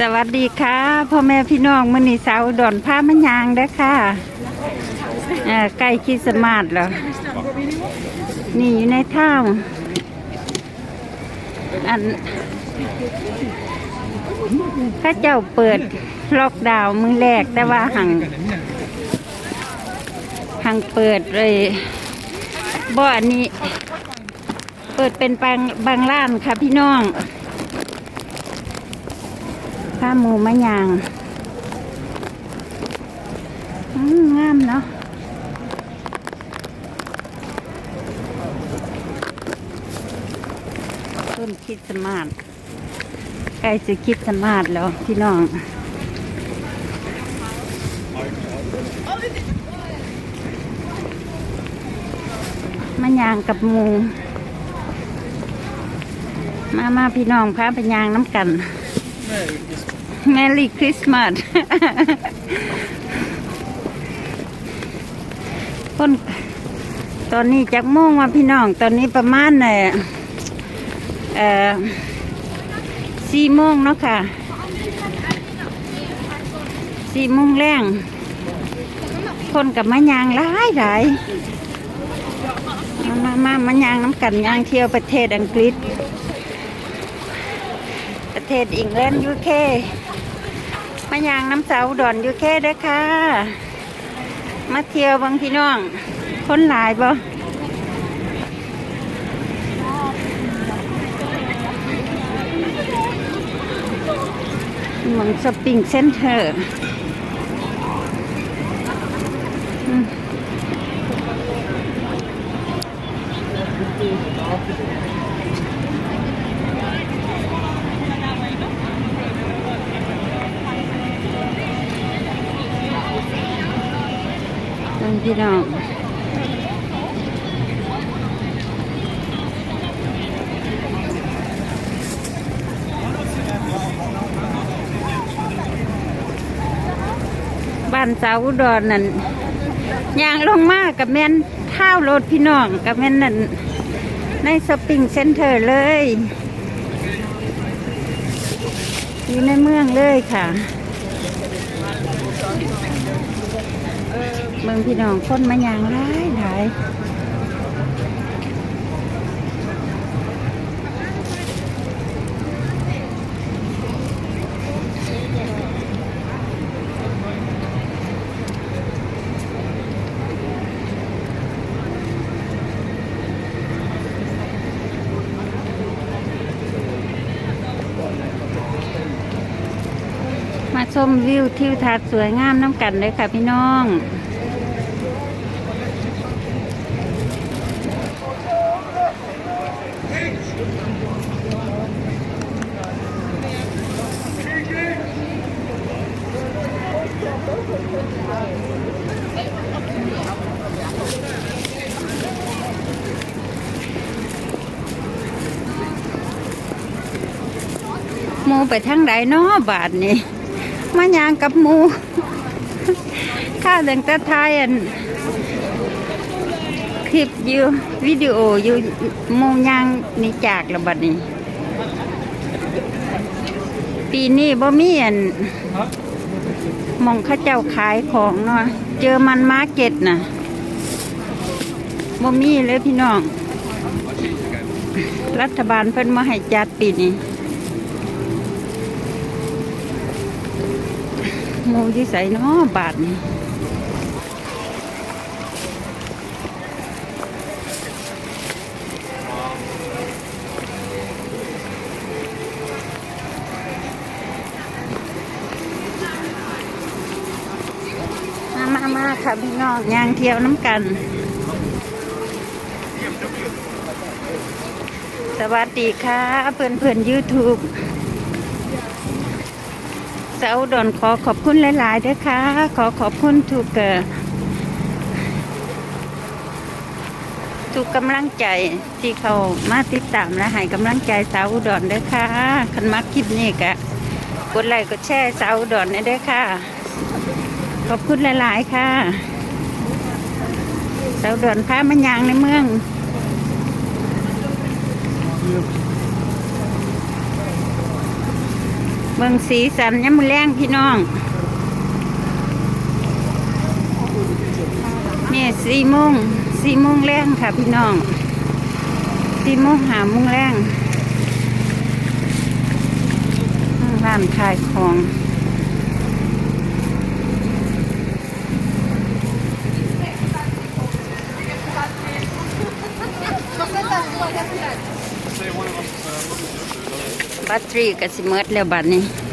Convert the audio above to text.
สวัสดีค่ะพ่อแม่พี่น้องมื้อนี้สาวอุดอนพามันยางเด้อค่ะเอ่อใกล้คริสต์มาสแล้วนี่อยู่ในท่างอันข้าเจ้าเปิดล็อกดาวน์มือแรกแต่ว่าหังหังเปิดเลยบ่อันนี้ เปิดเป็นบางบางร้านค่ะพี่น้อง ข้ามูมะยางงามเนาะต้นคิดสต์มาสใกล้จะคิดสต์มาสแล้วพี่น้องมะยางกับมู มามาพี่น้องพาไปยางน้ำกัน แมรี่คริสต์มาสคนตอนนี้จักโมงว่าพี่น้อง ตอนนี้ประมาณเอ่อเอ่อสี่โมงเนาะค่ะสี่โมงแรงคนกับมะยางหลายหลายมามามามายางน้ำกันยางเที่ยวประเทศอังกฤษ ประเทศอังกฤษยูเคมายางน้ำเสาดอนยูเคด้อค่ะ มาเที่ยวบางพี่น้อง คนหลายบ่เมือนสปริงเซ็นเตอร์อื มบางพี่น้องบ้านสาวอุดรนั่นยางลงมากกับแม่นเท้ารถพี่น้องกับแม่นนั่นในสปริงเซ็นเตอร์เลย อยู่ในเมืองเลยค่ะ เมืองพี่น้องคนมายางหลายหลายมาชมวิวทิวทัศน์สวยงามน้ำกันเลยค่ะพี่น้อง มูไปทางใดเนาะบาทนี่มายางกับมูข้าเดินตะทายอัน คลิปอยู่วิดีโออยู่หมูยางนี่จากระบัดนี้ ปีนี้บ่มีอันมองข้าเจ้าขายของเนาะเจอมันมาเก็ตน่ะบ่มีเลยพี่น้อง รัฐบาลเพิ่นมาให้จัดปีนี้มูที่ใส่เนาะบาทนี่ มามามาค่ะพี่น้องยางเที่ยวน้ำกัน สวัสดีค่ะ เพื่อนเพื่อนยูทูบสาวดอนขอขอบคุณหลายๆด้วยค่ะ ขอขอบคุณทุกเอ่อทุกกำลังใจที่เขามาติดตามและให้กำลังใจสาวอุดรด้วยค่ะคันมักคลิปนี้กะกดไลค์กดแชร์สาวอุดรได้ด้วยค่ะ ขอบคุณหลาย ๆ ค่ะเสาวอุดรพามันยางในเมืองเบิ่งสีสันยามมื้อแรงพี่น้องนี่สี่โมงสี่โมงแรงค่ะพี่น้องสี่โมงหาโมงแรงร้านขายของ บัตรีกับสิเมิดแล้วบัดนี้